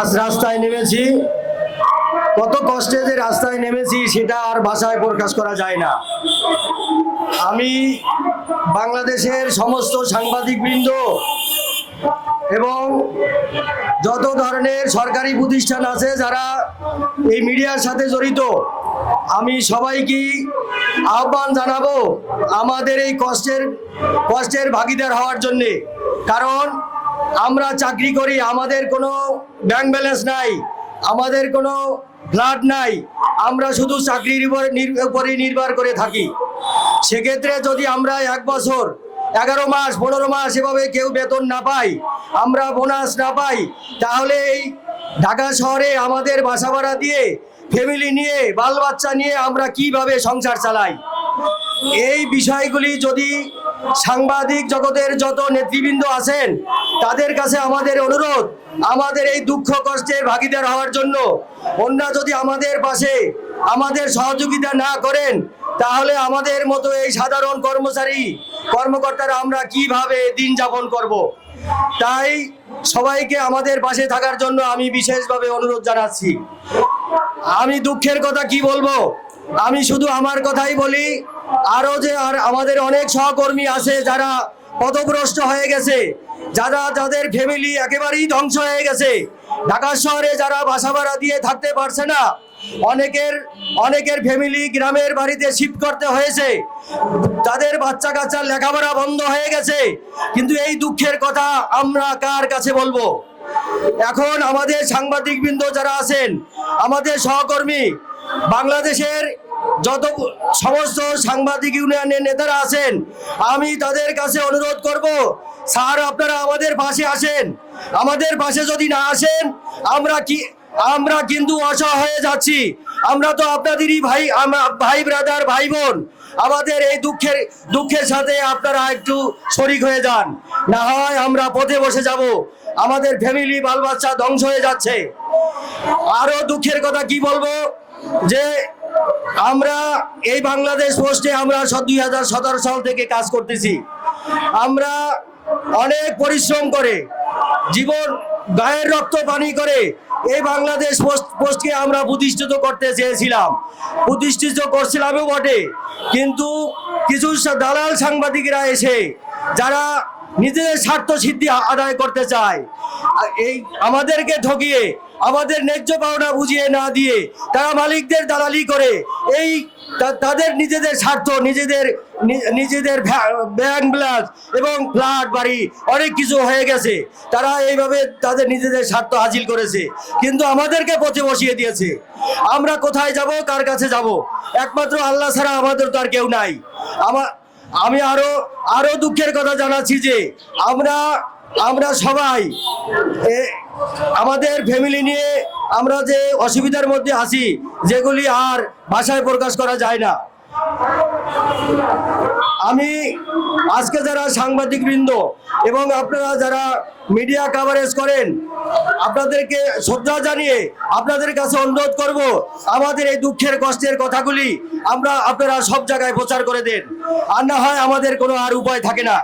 আজ রাস্তায় নেমেছি। কত কষ্টে যে রাস্তায় নেমেছি, সেটা আর ভাষায় প্রকাশ করা যায় না। আমি বাংলাদেশের সমস্ত সাংবাদিকবৃন্দ এবং যত ধরনের সরকারি প্রতিষ্ঠান আছে যারা এই মিডিয়ার সাথে জড়িত, আমি সবাইকে আহ্বান জানাব আমাদের এই কষ্টের কষ্টের ভাগিদার হওয়ার জন্যে। কারণ আমরা চাকরি করি, আমাদের কোনো ব্যাংক ব্যালেন্স নাই, আমাদের কোনো ফ্ল্যাট নাই, আমরা শুধু চাকরির উপর নির- উপরে নির্ভর করে থাকি। সেক্ষেত্রে যদি আমরা এক বছর, এগারো মাস, পনেরো মাস এভাবে কেউ বেতন না পাই আমরা বোনাস না পাই, তাহলে এই ঢাকা শহরে আমাদের বাসা ভাড়া দিয়ে ফ্যামিলি নিয়ে, বাল বাচ্চা নিয়ে আমরা কীভাবে সংসার চালাই? এই বিষয়গুলি যদি সাংবাদিক জগতের যত নেতৃবৃন্দ আছেন, তাদের কাছে আমাদের অনুরোধ, আমাদের এই দুঃখ কষ্টের ভাগিদার হওয়ার জন্য। অন্যরা যদি আমাদের পাশে আমাদের সহযোগিতা না করেন, তাহলে আমাদের মতো এই সাধারণ কর্মচারী, কর্মকর্তারা আমরা কীভাবে দিন যাপন করব। তাই সবাইকে আমাদের পাশে থাকার জন্য আমি বিশেষভাবে অনুরোধ জানাচ্ছি। আমি দুঃখের কথা কি বলব? আমি শুধু আমার কথাই বলি আরও যে আর আমাদের অনেক সহকর্মী আছে যারা পদভ্রষ্ট হয়ে গেছে, যারা যাদের ফ্যামিলি একেবারেই ধ্বংস হয়ে গেছে, ঢাকা শহরে যারা বাসা ভাড়া দিয়ে থাকতে পারছে না, অনেকের অনেকের ফ্যামিলি গ্রামের বাড়িতে শিফট করতে হয়েছে, তাদের বাচ্চা কাচ্চার লেখাপড়া বন্ধ হয়ে গেছে, কিন্তু এই দুঃখের কথা আমরা কার কাছে বলব? এখন আমাদের সাংবাদিকবৃন্দ যারা আছেন, আমাদের সহকর্মী বাংলাদেশের যত সমস্ত সাংবাদিক ইউনিয়নের নেতারা আছেন, আমি তাদের কাছে অনুরোধ করব, স্যার, আপনারা আমাদের পাশে আসেন। আমাদের পাশে যদি না আসেন, আমরা কি, আমরা কিন্তু অসহায় হয়ে যাচ্ছি। আমরা তো আপনাদেরই ভাই ভাই ব্রাদার, ভাই বোন। আমাদের এই দুঃখের দুঃখের সাথে আপনারা একটু শরিক হয়ে যান। না হয় আমরা পথে বসে যাব। আমাদের ফ্যামিলি বাল বাচ্চা ধ্বংস হয়ে যাচ্ছে। আরও দুঃখের কথা কি বলব? যে আমরা এই বাংলাদেশ পোস্টে আমরা দুই হাজার সতেরো সাল থেকে কাজ করতেছি। আমরা অনেক পরিশ্রম করে, জীবন, গায়ের রক্ত পানি করে এই বাংলাদেশ পোস্ট পোস্টকে আমরা প্রতিষ্ঠিত করতে চেয়েছিলাম। প্রতিষ্ঠিত করছিলামও বটে, কিন্তু কিছু দালাল সাংবাদিকরা এসে, যারা নিজেদের স্বার্থ সিদ্ধি আদায় করতে চায়। এই আমাদেরকে ঠকিয়ে, আমাদের ন্যায্য পাওনা বুঝিয়ে না দিয়ে তারা মালিকদের দালালি করে, এই তাদের নিজেদের স্বার্থ, নিজেদের নিজেদের ব্যাংক ব্লাস এবং ফ্ল্যাট, বাড়ি, অনেক কিছু হয়ে গেছে। তারা এইভাবে তাদের নিজেদের স্বার্থ হাসিল করেছে। কিন্তু আমাদেরকে পথে বসিয়ে দিয়েছে। আমরা কোথায় যাব, কার কাছে যাব? একমাত্র আল্লাহ ছাড়া আমাদের তো আর কেউ নাই। আমার আমি আরও আরও দুঃখের কথা জানাচ্ছি যে আমরা আমরা সবাই আমাদের ফ্যামিলি নিয়ে আমরা যে অসুবিধার মধ্যে আছি, যেগুলি আর ভাষায় প্রকাশ করা যায় না। আমি আজকে যারা সাংবাদিক বৃন্দ এবং আপনারা যারা মিডিয়া কাভারেজ করেন আপনাদেরকে শ্রদ্ধা জানিয়ে আপনাদের কাছে অনুরোধ করব, আমাদের এই দুঃখের, কষ্টের কথাগুলি আমরা আপনারা সব জায়গায় প্রচার করে দেন। আর না হয় আমাদের কোনো আর উপায় থাকে না।